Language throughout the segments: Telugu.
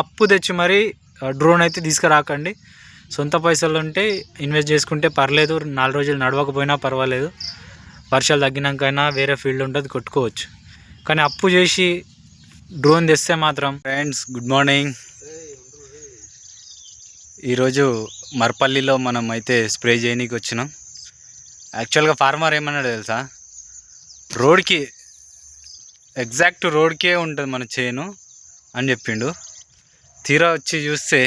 అప్పు తెచ్చి మరీ డ్రోన్ అయితే తీసుకురాకండి. సొంత పైసలు ఉంటే ఇన్వెస్ట్ చేసుకుంటే పర్లేదు నాలుగు రోజులు నడవకపోయినా పర్వాలేదు. వర్షాలు తగ్గినాకైనా వేరే ఫీల్డ్ ఉంటుంది కొట్టుకోవచ్చు. కానీ అప్పు చేసి డ్రోన్ తెస్తే మాత్రం ఫ్రెండ్స్ గుడ్ మార్నింగ్ ఈరోజు మరపల్లిలో మనం అయితే స్ప్రే చేయనీకి వచ్చినాం. యాక్చువల్గా ఫార్మర్ ఏమన్నాడు తెలుసా? రోడ్కి ఎగ్జాక్ట్ రోడ్కే ఉంటుంది మన చేను అని చెప్పిండు. తీరా వచ్చి చూస్తే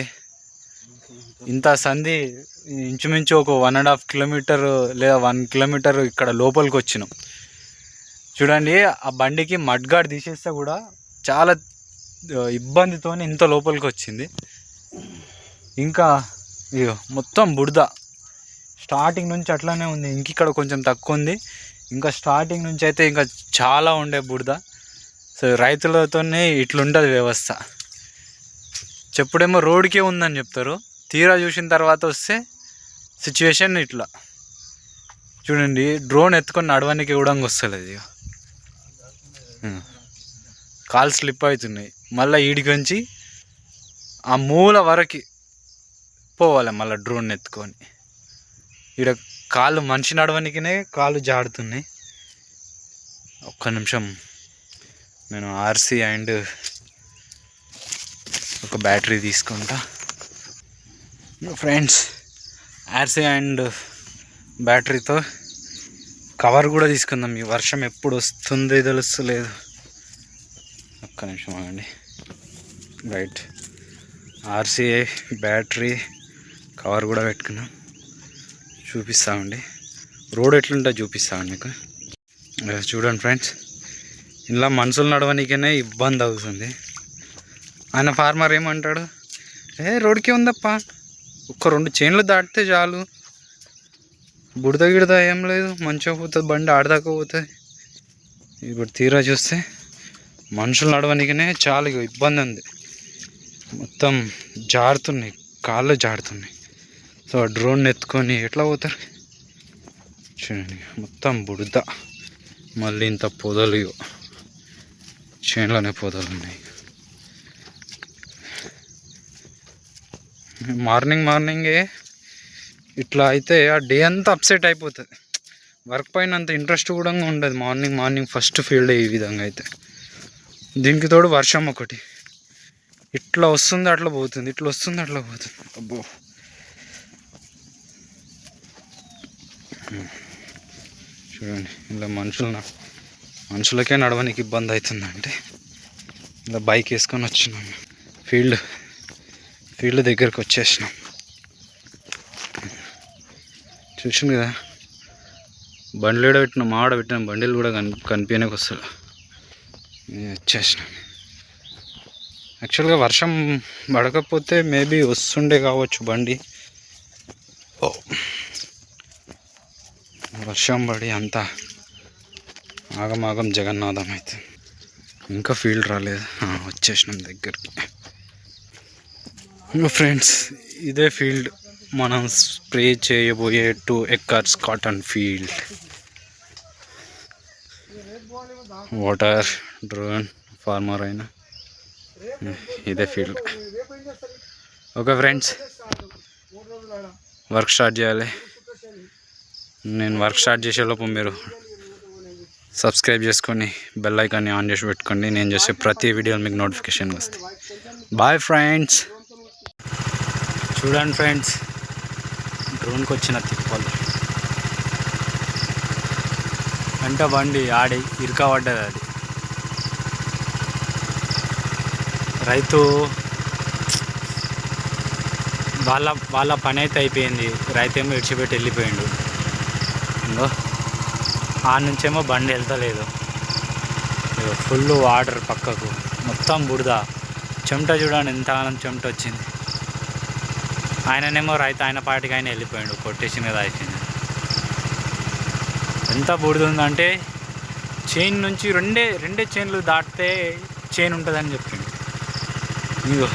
ఇంత సంధి ఇంచుమించు ఒక వన్ అండ్ హాఫ్ కిలోమీటర్ లేదా వన్ కిలోమీటర్ ఇక్కడ లోపలికి వచ్చినాం. చూడండి ఆ బండికి మడ్గాడ్ తీసేస్తే కూడా చాలా ఇబ్బందితో ఇంత లోపలికి వచ్చింది. ఇంకా ఇగో మొత్తం బుడద స్టార్టింగ్ నుంచి అట్లానే ఉంది ఇంక ఇక్కడ కొంచెం తక్కువ ఉంది. ఇంకా స్టార్టింగ్ నుంచి అయితే ఇంకా చాలా ఉండే బుడద సో రైతులతోనే ఇట్లుంటుంది వ్యవస్థ. చెప్పుడేమో రోడ్కే ఉందని చెప్తారు. తీరా చూసిన తర్వాత వస్తే సిచ్యువేషన్ ఇట్లా. చూడండి డ్రోన్ ఎత్తుకొని నడవడానికి ఇవ్వడానికి వస్తలేదు ఇక. కాలు స్లిప్ అవుతున్నాయి. మళ్ళీ ఈడికొంచి ఆ మూల వరకు పోవాలి మళ్ళీ డ్రోన్ ఎత్తుకొని. ఈడ కాళ్ళు మనిషి నడవనికినే కాళ్ళు జాడుతున్నాయి ఒక్క నిమిషం. నేను ఆర్సీ అండ్ ఒక బ్యాటరీ తీసుకుంటా. ఫ్రెండ్స్ ఆర్సీ అండ్ బ్యాటరీతో కవర్ కూడా తీసుకుందాం. ఈ వర్షం ఎప్పుడు వస్తుంది తెలుస్తలేదు ఒక్క నిమిషం ఆగండి. రైట్ ఆర్సీఐ బ్యాటరీ కవర్ కూడా పెట్టుకున్నాం. చూపిస్తామండి. రోడ్ ఎట్లుంటా చూపిస్తామండి మీకు. చూడండి ఫ్రెండ్స్ ఇలా మనుషులు నడవనికనే ఇబ్బంది అవుతుంది. ఆయన ఫార్మర్ ఏమంటాడు? ఏ రోడ్కే ఉందప్పా. ఒక్క రెండు చైన్లు దాటితే చాలు. బుడద గిడద ఏం లేదు. మంచిగా పోతుంది బండి ఆడదాకా పోతుంది. ఇప్పుడు తీరా చూస్తే మనుషులు నడవనికనే చాలా ఇగో ఇబ్బంది ఉంది. మొత్తం జారుతున్నాయి కాళ్ళు జారుతున్నాయి. సో ఆ డ్రోన్ ఎత్తుకొని ఎట్లా పోతారు? చూడండి మొత్తం బుడద మళ్ళీ ఇంత పొదలు ఇగో. చేనులోనే పొదలు ఉన్నాయి. మార్నింగ్ మార్నింగే ఇట్లా అయితే ఆ డే అంతా అప్సెట్ అయిపోతుంది. వర్క్ పైన అంత ఇంట్రెస్ట్ కూడా ఉండదు. మార్నింగ్ మార్నింగ్ ఫస్ట్ ఫీల్డ్ ఈ విధంగా అయితే. దీనికి తోడు వర్షం ఒకటి. ఇట్లా వస్తుంది అట్లా పోతుంది. ఇట్లా వస్తుంది అట్లా పోతుంది. అబ్బో. చూడండి ఇలా మనుషులు మనుషులకే నడవనికి ఇబ్బంది అవుతుందంటే ఇలా బైక్ వేసుకొని వచ్చినాం. ఫీల్డ్ ఫీల్డ్ దగ్గరికి వచ్చేసినాం. చూసింది కదా? బండ్లు కూడా పెట్టినాం ఆడ పెట్టిన బండిలు కూడా కని కనిపించడానికి వస్తుంది వచ్చేసినాం. యాక్చువల్గా వర్షం పడకపోతే మేబీ వస్తుండే కావచ్చు బండి. వర్షం పడి అంతా ఆగమాగం జగన్నాథం అయితే. ఇంకా ఫీల్డ్ రాలేదు. వచ్చేసినాం దగ్గరికి. ఫ్రెండ్స్ ఇదే ఫీల్డ్ మనం స్ప్రే చేయబోయే two acres cotton field. Water drone farmer అయినా. ఇదే field. Okay friends work start చేయాలి. నేను వర్క్ స్టార్ట్ చేసేలోపు మీరు సబ్స్క్రైబ్ చేసుకొని బెల్ ఐకాన్ని ఆన్ చేసి పెట్టుకోండి. నేను చేసే ప్రతి వీడియో మీకు నోటిఫికేషన్ వస్తాయి. బాయ్ ఫ్రెండ్స్ చూడండి ఫ్రెండ్స్ డ్రోన్కి వచ్చిన తిప్పలు. వెంట బండి ఆడి ఇరుకబడ్డది అది. రైతు వాళ్ళ వాళ్ళ పని అయితే అయిపోయింది. రైతేమో విడిచిపెట్టి వెళ్ళిపోయిండు. ఇంకో ఆ నుంచేమో బండి వెళ్తలేదు. ఇగో ఫుల్ వాటర్ పక్కకు. మొత్తం బురద. చెమట చూడండి ఎంత చెమట వచ్చింది. ఆయననేమో రైతు ఆయన పాటికి ఆయన వెళ్ళిపోయాడు కొట్టేసిన కదా అయిపోయింది. ఎంత బూడిద ఉందంటే చైన్ నుంచి రెండే రెండే చైన్లు దాటితే చైన్ ఉంటుందని చెప్పిండు. ఇగో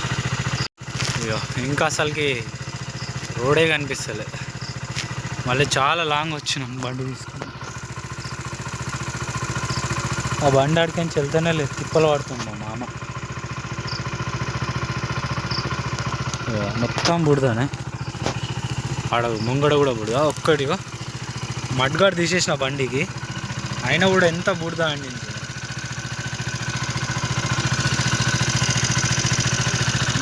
ఇగో ఇంకా అసలుకి రోడే కనిపిస్తలే. మళ్ళీ చాలా లాంగ్ వచ్చినాం బండి తీసుకుని. ఆ బండి ఆడికి వెళ్తేనే లేదు తిప్పలు పడుతుంది మా మామ మొత్తం బుడదానే. ఆడ ముంగడ కూడా బుడద? ఒక్కటిగా మడ్గాడు తీసేసిన బండికి. అయినా కూడా ఎంత బుడదా అండి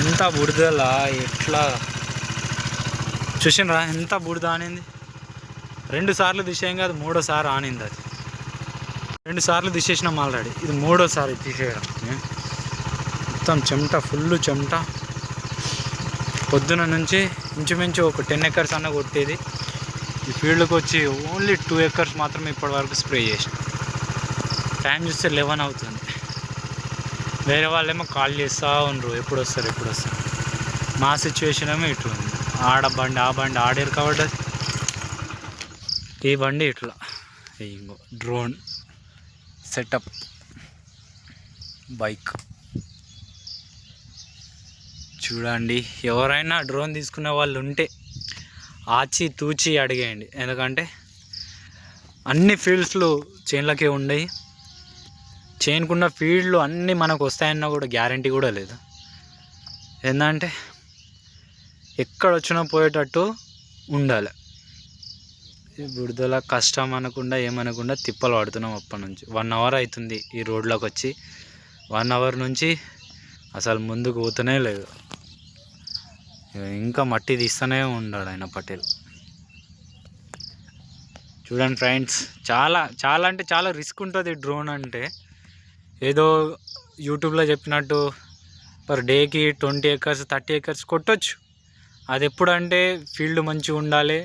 ఇంత బుడదలా ఎట్లా? చూసినరా? ఎంత బుడద ఆనింది రెండు సార్లు తీసేయం కాదు మూడోసారి ఆనింది అది. రెండు సార్లు తీసేసినాం ఆల్రెడీ. ఇది మూడోసారి తీసేయడం. మొత్తం చెమట ఫుల్ చెమట. పొద్దున నుంచి ఇంచుమించు ఒక టెన్ ఎకర్స్ అన్న కొట్టేది. ఈ ఫీల్డ్కి వచ్చి ఓన్లీ టూ ఎకర్స్ మాత్రమే ఇప్పటి వరకు స్ప్రే చేసిన. టైం చూస్తే లెవెన్ అవుతుంది. వేరే వాళ్ళేమో కాల్ చేస్తూ ఉండరు ఎప్పుడు వస్తారు ఎప్పుడు వస్తారు. మా సిచ్యువేషన్ ఏమో ఇట్లా ఉంది. ఆడ బండి ఆ బండి ఆడారు కాబట్టి ఈ బండి ఇట్లా. ఇంకో డ్రోన్ సెటప్. బైక్. చూడండి. ఎవరైనా డ్రోన్ తీసుకునే వాళ్ళు ఉంటే ఆచి తూచి అడిగేయండి. ఎందుకంటే అన్ని ఫీల్డ్స్లో చైన్లకే ఉండయి. చైన్కున్న ఫీల్డ్లు అన్నీ మనకు వస్తాయన్న కూడా గ్యారంటీ కూడా లేదు. ఏంటంటే ఎక్కడ వచ్చినా పోయేటట్టు ఉండాలి. విడుదల కష్టం అనకుండా ఏమనకుండా తిప్పలు పడుతున్నాం అప్పటి నుంచి. వన్ అవర్ అవుతుంది ఈ రోడ్లోకి వచ్చి. వన్ అవర్ నుంచి అసలు ముందుకు పోతూనే లేదు. ఇంకా మట్టి తీస్తూనే ఉన్నాడు ఆయన పటేల్. చూడండి ఫ్రెండ్స్ చాలా చాలా అంటే చాలా రిస్క్ ఉంటుంది డ్రోన్ అంటే. ఏదో యూట్యూబ్లో చెప్పినట్టు పర్ డేకి ట్వంటీ ఎకర్స్ థర్టీ ఎకర్స్ కొట్టొచ్చు. అది ఎప్పుడంటే ఫీల్డ్ మంచిగా ఉండాలి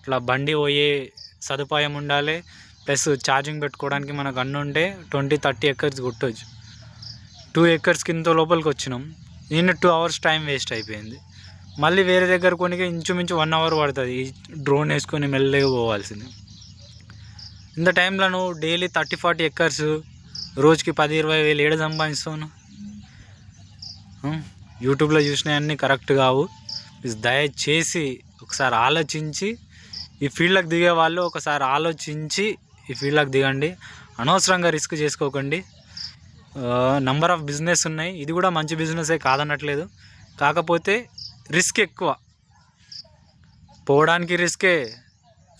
ఇట్లా బండి పోయే సదుపాయం ఉండాలి ప్లస్ ఛార్జింగ్ పెట్టుకోవడానికి మనకు అన్ను ఉంటే ట్వంటీ థర్టీ ఎకర్స్ కొట్టొచ్చు. టూ ఎకర్స్ కింద లోపలికి వచ్చినాం. నేను టూ అవర్స్ టైం వేస్ట్ అయిపోయింది. మళ్ళీ వేరే దగ్గర కొనికి ఇంచుమించు వన్ అవర్ పడుతుంది. ఈ డ్రోన్ వేసుకొని మెల్లగా పోవాల్సింది. ఇంత టైంలో నువ్వు డైలీ థర్టీ ఫార్టీ ఎక్కర్స్ రోజుకి పది ఇరవై వేలు ఏడు సంపాదిస్తాను యూట్యూబ్లో చూసినవన్నీ కరెక్ట్ కావు. దయచేసి ఒకసారి ఆలోచించి ఈ ఫీల్డ్లకు దిగే వాళ్ళు ఒకసారి ఆలోచించి ఈ ఫీల్డ్లకు దిగండి. అనవసరంగా రిస్క్ చేసుకోకండి. నంబర్ ఆఫ్ బిజినెస్ ఉన్నాయి. ఇది కూడా మంచి బిజినెసే కాదనట్లేదు. కాకపోతే రిస్క్ ఎక్కువ. పోవడానికి రిస్కే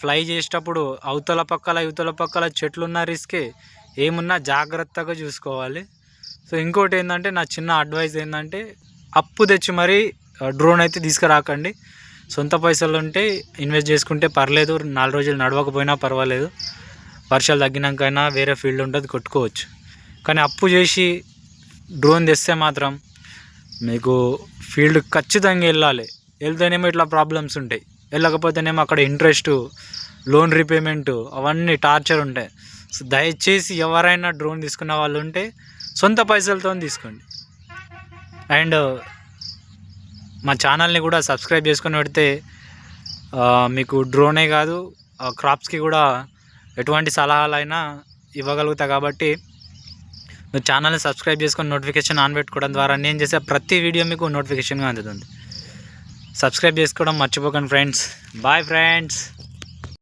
ఫ్లై చేసేటప్పుడు అవతల పక్కల ఇవతల పక్కల చెట్లున్న రిస్కే ఏమున్నా జాగ్రత్తగా చూసుకోవాలి. సో ఇంకోటి ఏంటంటే నా చిన్న అడ్వైజ్ ఏంటంటే అప్పు తెచ్చి మరీ డ్రోన్ అయితే తీసుకురాకండి. సొంత పైసలు ఉంటే ఇన్వెస్ట్ చేసుకుంటే పర్లేదు నాలుగు రోజులు నడవకపోయినా పర్వాలేదు. వర్షాలు తగ్గినాకైనా వేరే ఫీల్డ్ ఉంటుంది కొట్టుకోవచ్చు. కానీ అప్పు చేసి డ్రోన్ తెస్తే మాత్రం మీకు ఫీల్డ్ ఖచ్చితంగా వెళ్ళాలి. వెళ్తేనేమో ఇట్లా ప్రాబ్లమ్స్ ఉంటాయి. వెళ్ళకపోతేనేమో అక్కడ ఇంట్రెస్ట్ లోన్ రీపేమెంట్ అవన్నీ టార్చర్ ఉంటాయి. సో దయచేసి ఎవరైనా డ్రోన్ తీసుకున్న వాళ్ళు ఉంటే సొంత పైసలతో తీసుకోండి. అండ్ మా ఛానల్ని కూడా సబ్స్క్రైబ్ చేసుకొని పెడితే మీకు డ్రోనే కాదు క్రాప్స్కి కూడా ఎటువంటి సలహాలైనా ఇవ్వగలుగుతా కాబట్టి మీరు ఛానల్ని సబ్స్క్రైబ్ చేసుకొని నోటిఫికేషన్ ఆన్ పెట్టుకోవడం ద్వారా నేను చేసే ప్రతి వీడియో మీకు నోటిఫికేషన్గా అందుతుంది. సబ్స్క్రైబ్ చేసుకోవడం మర్చిపోకండి ఫ్రెండ్స్. Bye friends